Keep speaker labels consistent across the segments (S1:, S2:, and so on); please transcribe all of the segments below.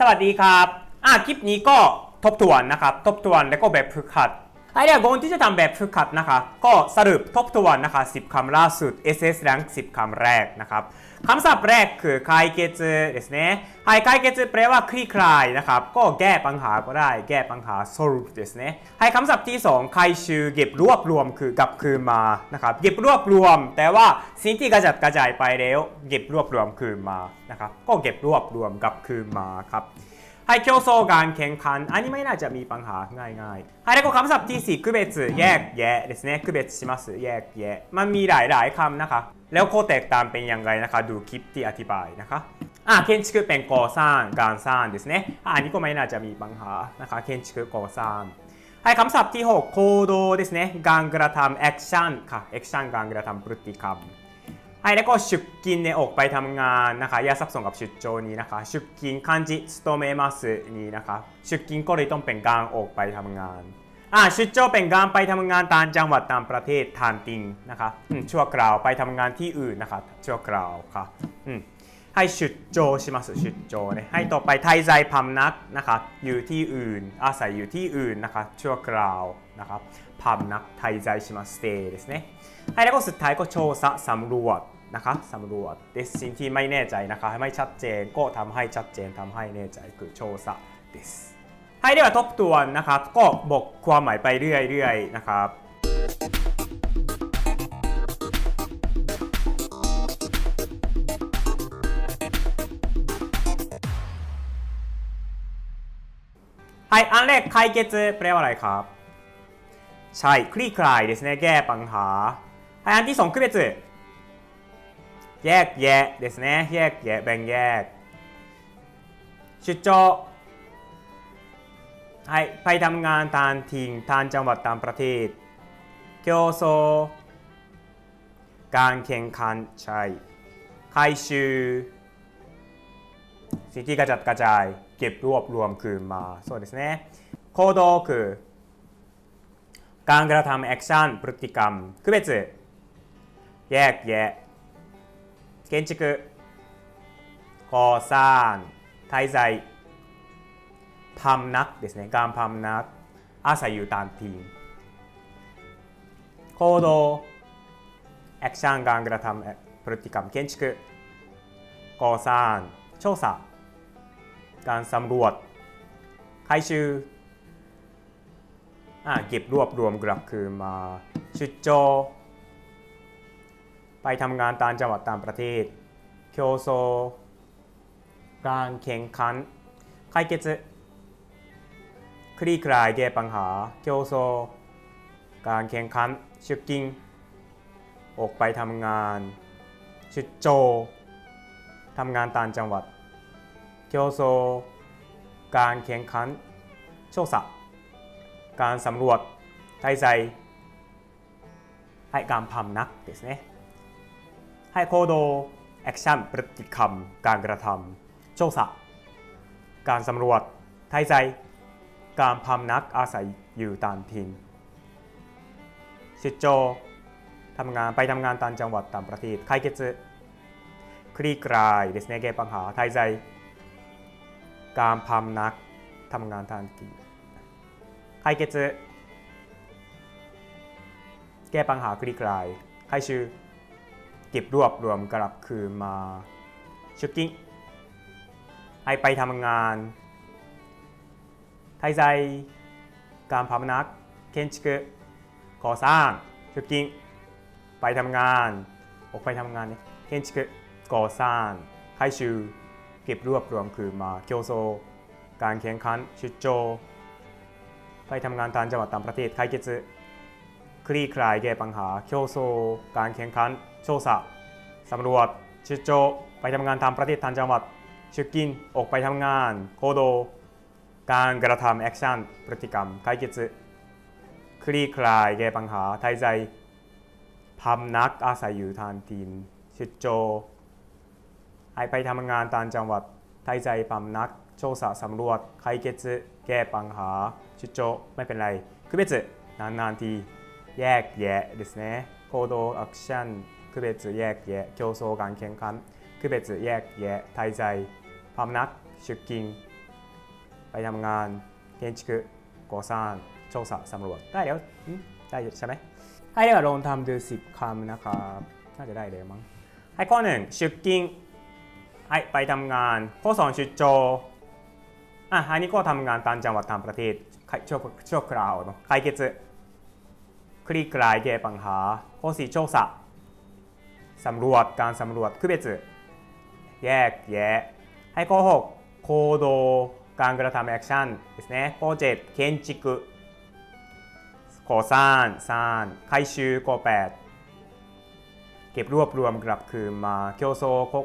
S1: สวัสดีครับอะคลิปนี้ก็ทบทวนนะครับ ทบทวนแล้วก็แบบฝึกหัด ไอเดียก่อนที่จะทำแบบฝึกหัดนะคะ ก็สรุปทบทวนนะคะ 10 คำล่าสุด SS Rank 10 คำแรกนะครับคำศัพท์แรกคือ解決ですねはい解決แปลว่าคลี่คลายนะครับ ก็แก้ปัญหาก็ได้ แก้ปัญหา solve ですねให้คำศัพท์ที่2回収เก็บรวบรวมคือกลับคืนมานะครับ เก็บรวบรวม แต่ว่าสิ่งที่กระจัดกระจายไปแล้ว เก็บรวบรวมคืนมานะครับ ก็เก็บรวบรวมกลับคืนมาครับ はい、競争การแข่งขันอันนี้ไม่น่าจะมีปัญหาง่ายๆはいแล้วก็คำศัพท์ที่สี่区別แยกแยะですね区別しますแยกแยะมันมีหลายๆคำนะคะ แล้วข้อแตกต่างเป็นยังไงนะคะ ดูคลิปที่อธิบายนะคะอ่ะ建築เป็นก่อสร้างการสร้างですねอ่ะอันนี้ก็ไม่น่าจะมีปัญหานะคะ建築ก่อสร้างはいคำศัพท์ที่ 6 行動ですねการกระทำแอคชั่นค่ะแอคชั่นการกระทำพฤติกรรม はい、แล้วก็出勤เนี่ยออกไปทำงานนะคะยาสับสนกับ出張นี้นะคะ出勤漢字勤めますนี้นะคะ出勤ก็เลยต้องเป็นการออกไปทำงานอ่า出張เป็นการไปทำงานต่างจังหวัดต่างประเทศทานติงนะคะอืมชั่วคราวไปทำงานที่อื่นนะคะชั่วคราวค่ะอืมให้出張します出張เนี่ยให้ต่อไปไทยใจพำนักนะคะอยู่ที่อื่น อาศัยอยู่ที่อื่นนะคะชั่วคราวนะครับพำนักไทยใจします stay ですねはいแล้วก็สุดท้ายก็โชว์สำรวจ นะคะสำรวจเดสิ่งที่ไม่แน่ใจนะคะไม่ชัดเจนก็ทำให้ชัดเจนทำให้แน่ใจคือโชซะเดสให้ได้ว่าทบทวนนะครับ ก็บอกความหมายไปเรื่อยๆนะครับ はいอันแรก解決แปลว่าอะไรครับ ใช่คลี่คลายですねแก้ปัญหาはいอันที่สอง区別 แยกแยะですねแยกแยะแบ่งแยก出張はいไปทำงานต่างถิ่นต่างจังหวัดต่างประเทศ競争การแข่งขันใช่回収สิ่งที่กระจัดกระจายเก็บรวบรวมคืนมาそうですね行動คือการกระทำแอคชั่นพฤติกรรม区別แยกแยะ 建築ก่อสร้าง滞在พำนักですねการพำนักอาศัยอยู่ตามทีม行動แอคชั่นการกระทำพฤติกรรม建築ก่อสร้าง調査การสำรวจ回収อ่าเก็บรวบรวมกลับคืนมา出張 ไปทำงานต่างจังหวัดต่างประเทศ競争การแข่งขัน解決คลี่คลายแก้ปัญหา競争การแข่งขัน出勤ออกไปทำงาน出張ทำงานต่างจังหวัด競争การแข่งขัน調査การสำรวจ滞在ให้การพำนักですね ให้โคโดแอคชั่นพฤติกรรม การกระทำโชคสะการสำรวจไทยใจ การพำนักอาศัยอยู่ตามถิ่นชิโจทำงานไปทำงานตามจังหวัดตามประเทศไคเกจึคลี่คลายเดสเนเกปัญหาไทยใจ การพำนักทำงานทางกิจคคเกจึแก้ปัญหาคลี่คลายไคชื่อ เก็บรวบรวมกลับคืนมา出勤ให้ไปทำงาน滞在การพำนัก建築ก่อสร้าง出勤ไปทำงานออกไปทำงานเนี่ย建築ก่อสร้าง回収เก็บรวบรวมคืนมา競争การแข่งขัน出張ไปทำงานต่างจังหวัดต่างประเทศ解決คลี่คลายแก้ปัญหา競争การแข่งขัน โชษะสำรวจ出張ไปทำงานตามประเทศทางจังหวัด出勤ออกไปทำงาน行動การกระทำแอคชั่นพฤติกรรม解決คลี่คลายแก้ปัญหาไทยใจพำนักอาศัยอยู่ทางถิ่น出張ให้ไปทำงานต่างจังหวัดไทยใจพำนักโชษะสำรวจ解決แก้ปัญหา出張ไม่เป็นไร区別นานๆทีแยกแยะですね行動アクション 区別แยกแยะ競争การแข่งขัน区別แยกแยะไทยใจพำนัก出勤 ไปทำงาน建築ก่อสร้างโชคสะสำรวจได้แล้วอืมได้อยู่ใช่ไหมให้เดี๋ยวลองทำดูสิบคำนะครับน่าจะได้เลยมั้งให้ข้อหนึ่ง出勤ให้ไปทำงานข้อสอง出張อ่ะอันนี้ก็ทำงานต่างจังหวัดต่างประเทศชั่วชั่วคราวเนอะ解決คลี่คลายแก้ปัญหาข้อสี่โชคสะ สำรวจการสำรวจ区別แยกแยะ ให้ข้อ6行動การกระทำแอคชั่นですねข้อ7建築ก่อสร้างสร้าง回収ข้อ8เก็บรวบรวมกลับคืนมา競争ข้อ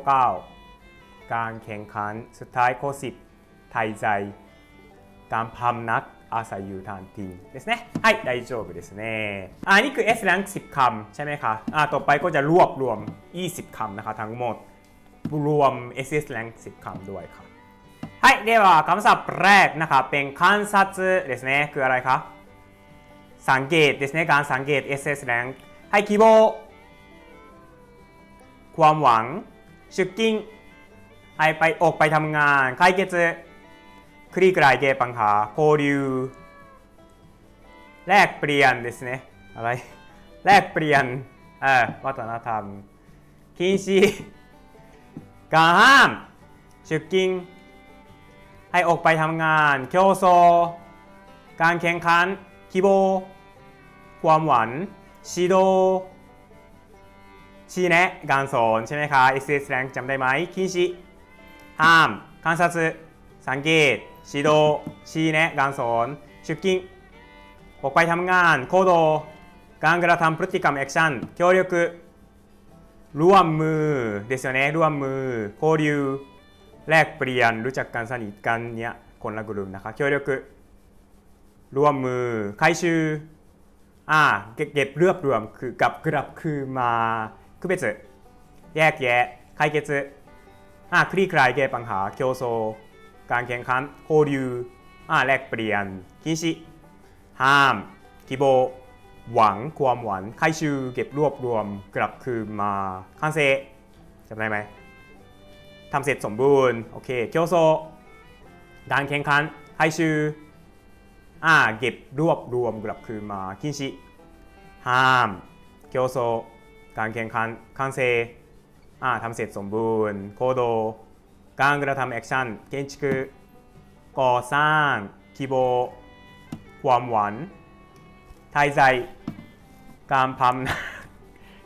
S1: 9การแข่งขันสุดท้ายข้อ10ไทยใจ การพำนัก อาศัยอยู่ทานทีですねはい大丈夫ですねอ่านี่คือ S rank 10คำใช่ไหมคะอ่าต่อไปก็จะรวบรวม 20คำนะคะทั้งหมด รวม SS rank 10คำด้วยครับはいではคำศัพท์แรกนะครับเป็น観察ですねคืออะไรคะสังเกตですねการสังเกต SS rank ให้希望ความหวัง出勤ให้ไปออกไปทำงาน解決 คลี่คลายแก้ปัญหา交流แลกเปลี่ยนですねอะไรแลกเปลี่ยนเออวัฒนธรรม禁止การห้าม出勤ให้ออกไปทำงาน競争การแข่งขัน希望ความหวัง指導ชี้แนะการสอนใช่ไหมคะ SS rank จำได้ไหม禁止ห้าม観察 สังเกต指導ชี้แนะการสอน出勤ออกไปทำงาน行動การกระทำพฤติกรรมแอคชั่น協力ร่วมมือですよねร่วมมือ交流แลกเปลี่ยนรู้จักกันสนิทกันเนี้ยคนละกลุ่มนะคะ協力ร่วมมือ回収อ่าเก็บเก็บรวบรวมคือกลับกลับคือมา区別แยกแยะ解決อ่าคลี่คลายแก้ปัญหา競争 การแข่งขัน交流อ่าแลกเปลี่ยนคิชิห้ามคิโบหวังความหวังไคชูเก็บรวบรวมกลับคืนมาคันเซจำได้ไหมทำเสร็จสมบูรณ์โอเคเกียวโซการแข่งขันไคชูอ่าเก็บรวบรวมกลับคืนมาคิชิห้ามเกียวโซการแข่งขันคันเซอ่าทำเสร็จสมบูรณ์โคโด การกระทำแอคชั่น建築ก่อสร้าง希望ความหวังไทยใจการพำนัก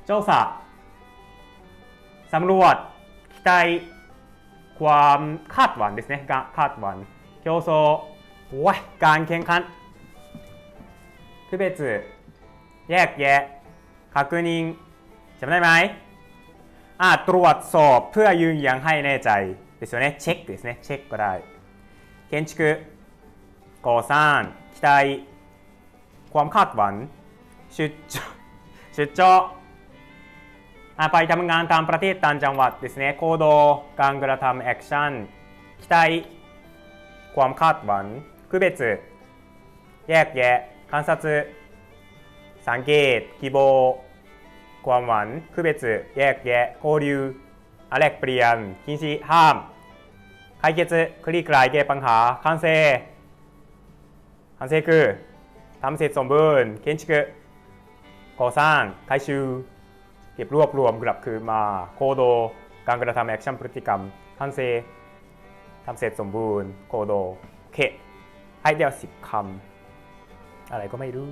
S1: เจ้าสะสำรวจ期待ความคาดหวังですねがคาดหวัง競争โอ้ยการแข่งขัน区別แยกแยะ確認จำได้ไหมอ่าตรวจสอบเพื่อยืนยันให้แน่ใจ ですよねเช็คですねเช็คก็ได้建築ก่อสร้าง期待ความคาดหวัง出張出張อ่าไปทำงานตามประเทศต่างจังหวัดですね行動การกระทำแอคชั่น期待ความคาดหวัง区別แยกแยะ観察สังเกต希望ความหวัง区別แยกแยะ交流อ่ะ แลกเปลี่ยน禁止ห้าม解決คลี่คลายแก้ปัญหา完成完成คือทำเสร็จสมบูรณ์建築ก่อสร้าง回収เก็บรวบรวมกลับคืนมา行動การกระทำแอคชั่นพฤติกรรม完成ทำเสร็จสมบูรณ์โคโดโอเค ให้เดียวสิบคำ อะไรก็ไม่รู้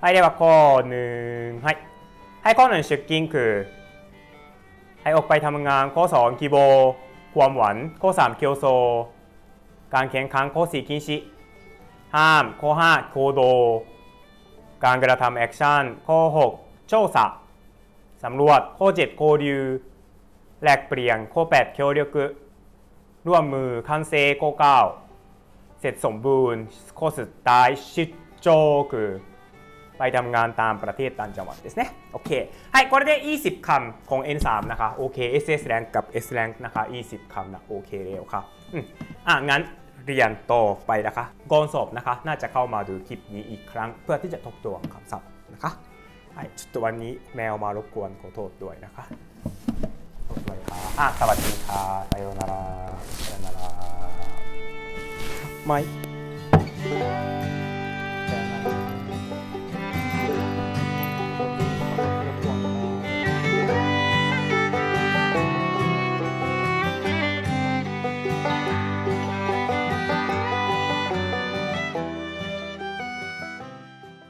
S1: ให้เดียวข้อหนึ่งให้ให้ข้อหนึ่ง出勤คือ ให้ ออกไปทำงานข้อ2คีโบ ความหวานข้อ 3 เคียวโซ การแข่งขันข้อ 4 คินชิ ห้าม ข้อ 5 โคโด การกระทำแอคชั่น ข้อ 6 โชสะสำรวจ ข้อ 7 โคดิวแลกเปลี่ยน ข้อ 8 เคียวเรียกร่วมมือคันเซข้อ 9 เสร็จสมบูรณ์ ข้อสุดท้าย ชิดโจคือ ไปทำงานตามประเทศต่างจังหวัดですねโอเคはいこれで20คำของ N3 นะคะโอเค SS rank กับ S rank นะคะ20คำนะโอเคแล้วค่ะอืมอ่ะงั้นเรียนต่อไปนะคะก่อนสอบนะคะ น่าจะเข้ามาดูคลิปนี้อีกครั้ง เพื่อที่จะทบทวนคำศัพท์นะคะはいちょっとวันนี้แมวมารบกวนขอโทษด้วยนะคะ ขอบคุณค่ะอ่ะสวัสดีค่ะさようならさようなら
S2: ไม่